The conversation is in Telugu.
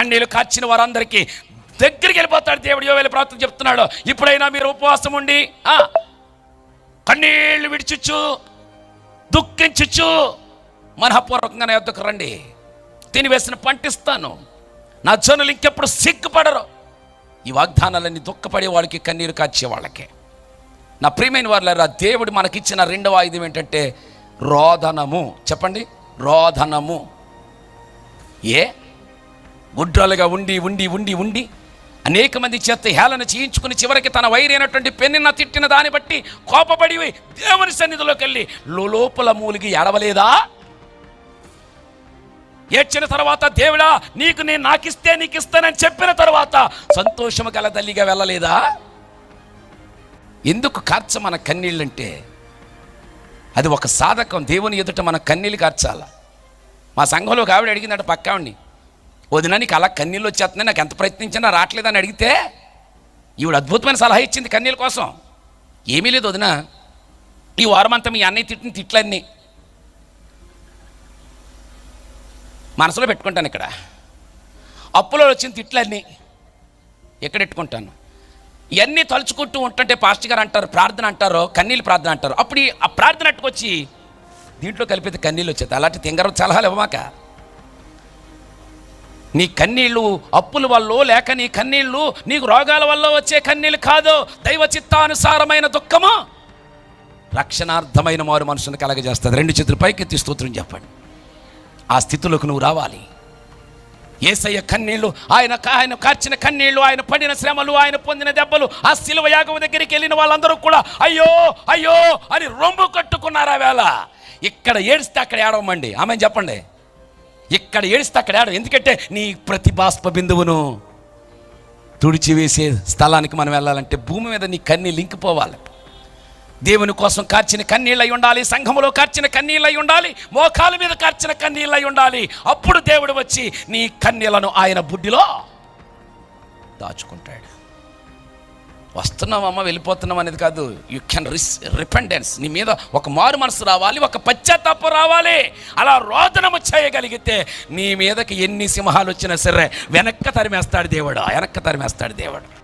కన్నీళ్ళు కాచిన వారందరికీ దగ్గరికి వెళ్ళిపోతాడు దేవుడు. యోవేలు ప్రార్థన చెప్తున్నాడు ఇప్పుడైనా మీరు ఉపవాసం ఉండి ఆ, విడిచిచ్చు విడిచుచ్చు దుఃఖించుచ్చు మనఃపూర్వకంగా నా రండి. తినివేసిన పంటిస్తాను నా జనులు ఇంకెప్పుడు సిగ్గుపడరు. ఈ వాగ్దానాలన్నీ దుఃఖపడే వాళ్ళకి కన్నీరు కాచే వాళ్ళకే. నా ప్రియమైన వాళ్ళరా దేవుడు మనకిచ్చిన రెండవ ఆయుధం ఏంటంటే రోదనము. చెప్పండి రోదనము. ఏ? గుడ్రాలుగా ఉండి ఉండి ఉండి ఉండి అనేక మంది చేత హేళన చేయించుకుని చివరికి తన వైరైనటువంటి పెన్నిన తిట్టిన దాన్ని బట్టి కోపపడి దేవుని సన్నిధిలోకి వెళ్ళి లోపల మూలిగి ఎడవలేదా ఏడ్చిన తర్వాత దేవుడా నీకు నేను నాకిస్తే నీకు ఇస్తానని చెప్పిన తర్వాత సంతోషము గల తల్లిగా వెళ్ళలేదా? ఎందుకు కార్చ మన కన్నీళ్ళంటే అది ఒక సాధకం. దేవుని ఎదుట మన కన్నీళ్ళు కార్చాల. మా సంఘంలో ఒక ఆవిడ అడిగిందట పక్కావిని వదిన నీకు అలా కన్నీళ్ళు వచ్చేస్తున్నాయి నాకు ఎంత ప్రయత్నించినా రావట్లేదని అడిగితే ఈవిడ అద్భుతమైన సలహా ఇచ్చింది కన్నీళ్ళ కోసం. ఏమీ లేదు వదిన. ఈ వారమంతా మీ అన్నయ్య తిట్టిన తిట్లన్నీ మనసులో పెట్టుకుంటాను ఇక్కడ. అప్పులో వచ్చిన తిట్లన్నీ ఎక్కడ పెట్టుకుంటాను ఇవన్నీ తలుచుకుంటూ ఉంటుంటే పాస్టర్ గారు అంటారు ప్రార్థన అంటారు కన్నీళ్ళు ప్రార్థన అంటారు. అప్పుడు ఆ ప్రార్థన అట్టుకొచ్చి దీంట్లో కలిపితే కన్నీళ్ళు వచ్చేది. అలాంటి తింగర సలహాలు ఇవ్వమాక నీ కన్నీళ్ళు అప్పుల వల్ల లేక నీ కన్నీళ్ళు నీకు రోగాల వల్ల వచ్చే కన్నీళ్ళు కాదు. దైవ చిత్తానుసారమైన దుఃఖము రక్షణార్థమైన మారు మనసును కలగజేస్తుంది. రెండు చేతులు పైకెత్తి స్తోత్రం చెప్పండి. ఆ స్థితిలోకి నువ్వు రావాలి. ఏసయ్య కన్నీళ్ళు ఆయన ఆయన కార్చిన కన్నీళ్ళు ఆయన పడిన శ్రమలు ఆయన పొందిన దెబ్బలు ఆ శిలువ యాగం దగ్గరికి వెళ్ళిన వాళ్ళందరూ కూడా అయ్యో అయ్యో అని రొమ్ము కట్టుకున్నారు ఆ వేళ. ఇక్కడ ఏడిస్తే అక్కడ ఏడవమండి. ఆమె చెప్పండి. ఇక్కడ ఏడిస్తే అక్కడ ఆడు ఎందుకంటే నీ ప్రతి బిందువును తుడిచివేసే స్థలానికి మనం వెళ్ళాలంటే భూమి మీద నీ కన్నీ లింక్ పోవాలి దేవుని కోసం కార్చిన కన్నీళ్ళై ఉండాలి సంఘములో కార్చిన కన్నీళ్ళై ఉండాలి మోకాల మీద కార్చిన కన్నీళ్ళై ఉండాలి. అప్పుడు దేవుడు వచ్చి నీ కన్నీళ్ళను ఆయన బుడ్డిలో దాచుకుంటాడు. వస్తున్నామమ్మ వెళ్ళిపోతున్నాం అనేది కాదు. యు కెన్ రిస్ రిపెండెన్స్ నీ మీద ఒక మారు మనసు రావాలి ఒక పశ్చాత్తాపం రావాలి. అలా రోదనము చేయగలిగితే నీ మీదకి ఎన్ని సింహాలు వచ్చినా సరే వెనక్క తరిమేస్తాడు దేవుడు వెనక్క తరిమేస్తాడు దేవుడు.